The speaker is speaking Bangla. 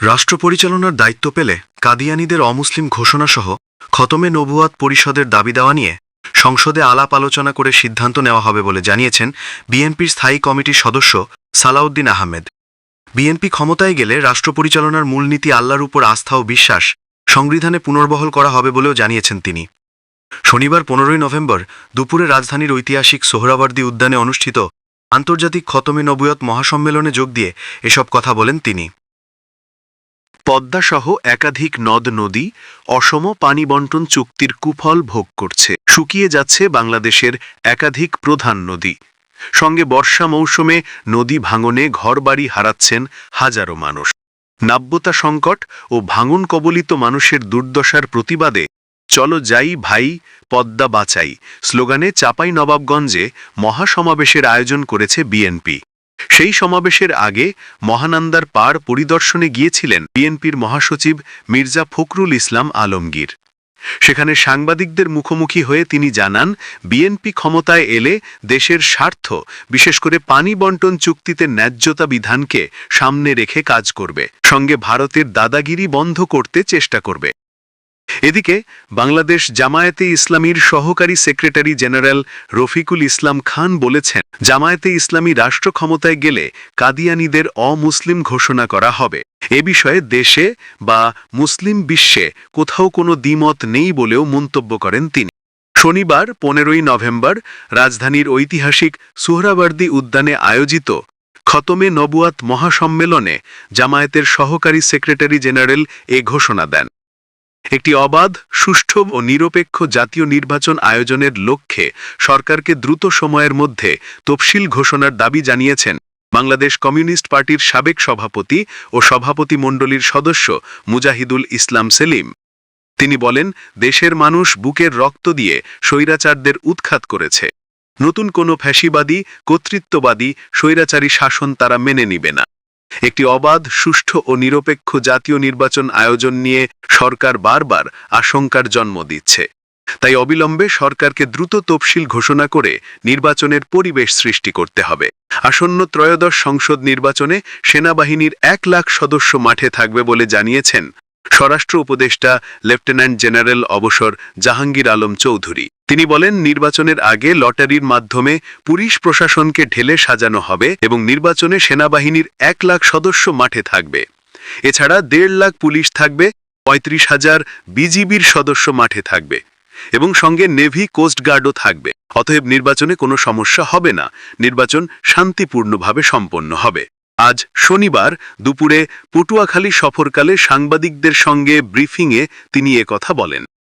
রাষ্ট্র পরিচালনার দায়িত্ব পেলে কাদিয়ানিদের অমুসলিম ঘোষণাসহ খতমে নবুয়াত পরিষদের দাবি দেওয়া নিয়ে সংসদে আলাপ আলোচনা করে সিদ্ধান্ত নেওয়া হবে বলে জানিয়েছেন বিএনপির স্থায়ী কমিটির সদস্য সালাউদ্দিন আহমেদ। বিএনপি ক্ষমতায় গেলে রাষ্ট্র পরিচালনার মূলনীতি আল্লাহর উপর আস্থা ও বিশ্বাস সংবিধানে পুনর্বহল করা হবে বলেও জানিয়েছেন তিনি। শনিবার পনেরোই নভেম্বর দুপুরে রাজধানীর ঐতিহাসিক সোহরাওয়ার্দী উদ্যানে অনুষ্ঠিত আন্তর্জাতিক খতমে নবুয়ত মহাসম্মেলনে যোগ দিয়ে এসব কথা বলেন তিনি। পদ্মাসহ একাধিক নদ নদী, অসম পানি বন্টন চুক্তির কুফল ভোগ করছে। শুকিয়ে যাচ্ছে বাংলাদেশের একাধিক প্রধান নদী। সঙ্গে বর্ষা মৌসুমে নদী ভাঙনে ঘরবাড়ি হারাচ্ছেন হাজারো মানুষ। নাব্যতা সংকট ও ভাঙন কবলিত মানুষের দুর্দশার প্রতিবাদে, চলো যাই ভাই, পদ্মা বাঁচাই স্লোগানে চাপাই নবাবগঞ্জে মহাসমাবেশের আয়োজন করেছে বিএনপি। সেই সমাবেশের আগে মহানন্দার পার পরিদর্শনে গিয়েছিলেন বিএনপির মহাসচিব মির্জা ফখরুল ইসলাম আলমগীর। সেখানে সাংবাদিকদের মুখোমুখি হয়ে তিনি জানান, বিএনপি ক্ষমতায় এলে দেশের স্বার্থ, বিশেষ করে পানি বন্টন চুক্তিতে ন্যায্যতা বিধানকে সামনে রেখে কাজ করবে। সঙ্গে ভারতের দাদাগিরি বন্ধ করতে চেষ্টা করবে। এদিকে বাংলাদেশ জামায়াতে ইসলামীর সহকারী সেক্রেটারি জেনারেল রফিকুল ইসলাম খান বলেছেন, জামায়াতে ইসলামী রাষ্ট্র ক্ষমতায় গেলে কাদিয়ানিদের অমুসলিম ঘোষণা করা হবে। এ বিষয়ে দেশে বা মুসলিম বিশ্বে কোথাও কোনো দ্বিমত নেই বলেও মন্তব্য করেন তিনি। শনিবার, পনেরোই নভেম্বর, রাজধানীর ঐতিহাসিক সুহরাবর্দী উদ্যানে আয়োজিত খতমে নবুয়াত মহাসম্মেলনে জামায়াতের সহকারী সেক্রেটারি জেনারেল এ ঘোষণা দেন। একটি অবাধ, সুষ্ঠু ও নিরপেক্ষ জাতীয় নির্বাচন আয়োজনের লক্ষ্যে সরকারকে দ্রুত সময়ের মধ্যে তফসিল ঘোষণার দাবি জানিয়েছেন বাংলাদেশ কমিউনিস্ট পার্টির সাবেক সভাপতি ও সভাপতি মণ্ডলীর সদস্য মুজাহিদুল ইসলাম সেলিম। তিনি বলেন, দেশের মানুষ বুকের রক্ত দিয়ে স্বৈরাচারদের উৎখাত করেছে। নতুন কোনো ফ্যাসিবাদী, কর্তৃত্ববাদী, স্বৈরাচারী শাসন তারা মেনে নিবে না। একটি অবাধ, সুষ্ঠু ও নিরপেক্ষ জাতীয় নির্বাচন আয়োজন নিয়ে সরকার বারবার আশঙ্কার জন্ম দিচ্ছে। তাই অবিলম্বে সরকারকে দ্রুত তফসিল ঘোষণা করে নির্বাচনের পরিবেশ সৃষ্টি করতে হবে। আসন্ন ত্রয়োদশ সংসদ নির্বাচনে সেনাবাহিনীর এক লাখ সদস্য মাঠে থাকবে বলে জানিয়েছেন স্বরাষ্ট্র উপদেষ্টা, লেফটেন্যান্ট জেনারেল অবসর জাহাঙ্গীর আলম চৌধুরী। তিনি বলেন, নির্বাচনের আগে লটারির মাধ্যমে পুলিশ প্রশাসনকে ঢেলে সাজানো হবে এবং নির্বাচনে সেনাবাহিনীর এক লাখ সদস্য মাঠে থাকবে। এছাড়া দেড় লাখ পুলিশ থাকবে, পঁয়ত্রিশ হাজার বিজিবির সদস্য মাঠে থাকবে এবং সঙ্গে নেভি কোস্টগার্ডও থাকবে। অতএব নির্বাচনে কোনো সমস্যা হবে না। নির্বাচন শান্তিপূর্ণভাবে সম্পন্ন হবে। আজ শনিবার দুপুরে পটুয়াখালী সফরকালে সাংবাদিকদের সঙ্গে ব্রিফিংয়ে তিনি কথা বলেন।